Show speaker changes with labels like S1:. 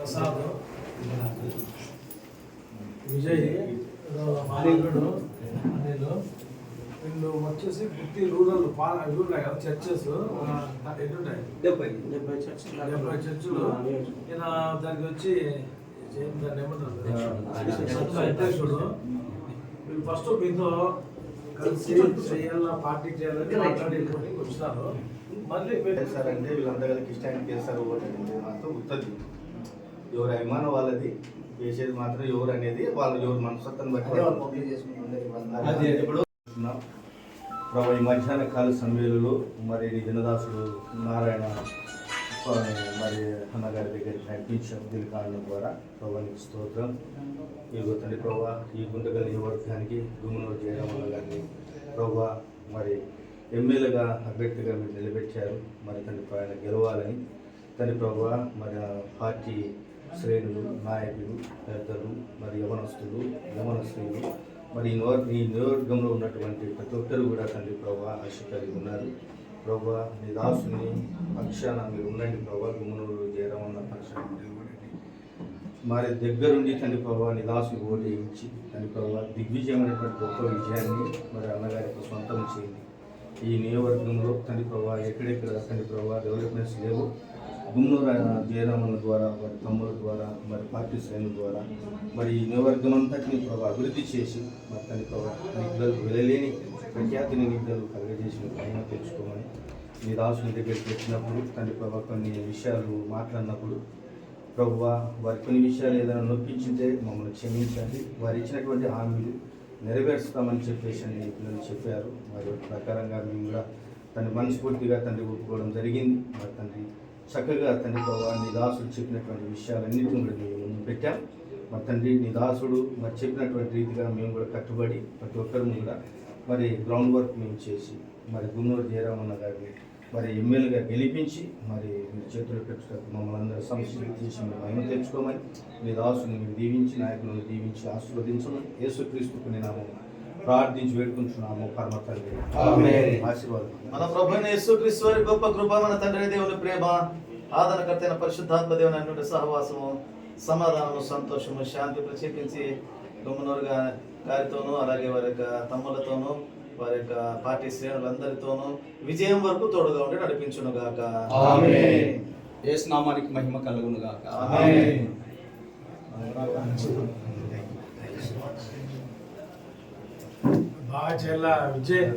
S1: ప్రసాద్ విజయ్ మాలికుడు అనిల్ వీళ్ళు వచ్చేసి గుత్తి రూరల్ పాల ఇవి ఉన్నాయి కదా చర్చెస్ ఎన్నుంటాయి
S2: డెబ్బై
S3: డెబ్బై చర్చలు
S1: డెబ్బై చర్చిలు ఈయన దానికి వచ్చి దాన్ని ఏమంటారు? అధ్యక్షుడు వీళ్ళు ఫస్ట్ మీతో కలిసి చేయాల పార్టీ చేయాలని మాట్లాడి ఇక్కడికి వచ్చినారు. మళ్ళీ మీరు-
S4: చేస్తారంటే వీళ్ళంతా కలిసి క్రిస్టియానిటీ చేస్తారు ఉత్తది ఎవరి అభిమానం వాళ్ళది. వేసేది మాత్రం ఎవరు అనేది వాళ్ళు ఎవరు మనస్తత్వాన్ని బట్టి ఇప్పుడు ప్రభు ఈ మధ్యాహ్న కాల సమయంలో మరి దినదాసుడు నారాయణ స్వామి మరి అన్నగారి దగ్గరికి నడిపించాం దీని కారణం ద్వారా ప్రభానికి స్తోత్రం. ఈ తండ్రి ప్రభా ఈ గుంటగల్ నియోజకవర్గానికి గుమ్మనూరు జయరామన్న గారిని ప్రభా మరి ఎమ్మెల్యేగా అభ్యర్థిగా మీరు నిలబెట్టారు. మరి తండ్రి ఆయన గెలవాలని. తండ్రి ప్రభా మరి పార్టీ శ్రేణులు నాయకులు పెద్దలు మరి యవనస్తులు యవనస్తులు. మరి ఈ ఈ నియోజకవర్గంలో ఉన్నటువంటి ప్రతి ఒక్కరు కూడా తండ్రి ప్రభా ఆశ కలిగి ఉన్నారు. ప్రభా మీ దాసుని పక్షాన మీరు ఉండండి ప్రభా. గుమ్మనూరు జయరామన్న పక్షాన మరి దగ్గరుండి తండ్రి ప్రభా నిదాసుని దాసుని ఓటేయించి తండ్రి ప్రభా దిగ్విజయమైనటువంటి గొప్ప విజయాన్ని మరి అన్నగారికి సొంతం చేయండి. ఈ నియోజకవర్గంలో తండ్రి ప్రభా ఎక్కడెక్కడ తండ్రి ప్రభా డెవలప్మెంట్స్ లేవు. గుమ్మూరు జయరామన్న ద్వారా వారి తమ్ముల ద్వారా మరి పార్టీ శ్రేణుల ద్వారా మరి ఈ నియోజకవర్గం అంతటిని ప్రభా అభివృద్ధి చేసి మరి తన ప్రభా నిధులు వెళ్ళలేని ప్రఖ్యాతిని నిధులు కలగజేసిన పైన తెలుసుకోమని మీ దాసుని దగ్గరికి వచ్చినప్పుడు తండ్రి ప్రభా కొన్ని విషయాలు మాట్లాడినప్పుడు ప్రభువా వారి కొన్ని విషయాలు ఏదైనా నొప్పించితే మమ్మల్ని క్షమించండి. వారు ఇచ్చినటువంటి హామీలు నెరవేర్చుతామని చెప్పేసి అని పిల్లలు చెప్పారు. మరి ప్రకారంగా మేము కూడా తండ్రి మనస్ఫూర్తిగా తండ్రి ఒప్పుకోవడం జరిగింది. మరి తండ్రి చక్కగా తండ్రి ప్రభావ నీ దాసుడు చెప్పినటువంటి విషయాలన్నింటినీ కూడా మేము ముందు పెట్టాం. మరి తండ్రి నీ దాసుడు మరి చెప్పినటువంటి రీతిగా మేము కూడా కట్టుబడి ప్రతి ఒక్కరు కూడా మరి గ్రౌండ్ వర్క్ మేము చేసి మరి గున్నూరు జయరామన్న గారిని మరి ఎమ్మెల్యేగా గెలిపించి మరి మీ చేతులు పెట్టుకు మమ్మల్ని అందరూ సంస్కృతి చేసి మేము మహిమ తెచ్చుకోమని మీ దాసుని మీరు దీవించి నాయకులను దీవించి ఆశీర్వదించమని యేసుక్రీస్తుకు నేను ప్రార్థించి వేడుకుంటున్నాము పరమ తండ్రి. ఆశీర్వాదం.
S3: మన యేసుక్రీస్తు వారి గొప్ప కృప మన తండ్రి దేవుని ప్రేమ ఆదరణకర్తైన పరిశుద్ధాత్మ దేవుని అన్నుడి సహవాసము సమాధానము సంతోషము శాంతి ప్రత్యేకించి గుమ్మనూరు గా- గారితోనూ అలాగే వారి యొక్క తమ్ములతోనూ వారి యొక్క పార్టీ శ్రేణులందరితోనూ విజయం వరకు తోడుగా ఉండి నడిపించును గాక.
S2: నామానికి మహిమ కలుగును గాక.
S3: ఆమేన్.
S1: బాగా చేయాల విజయ్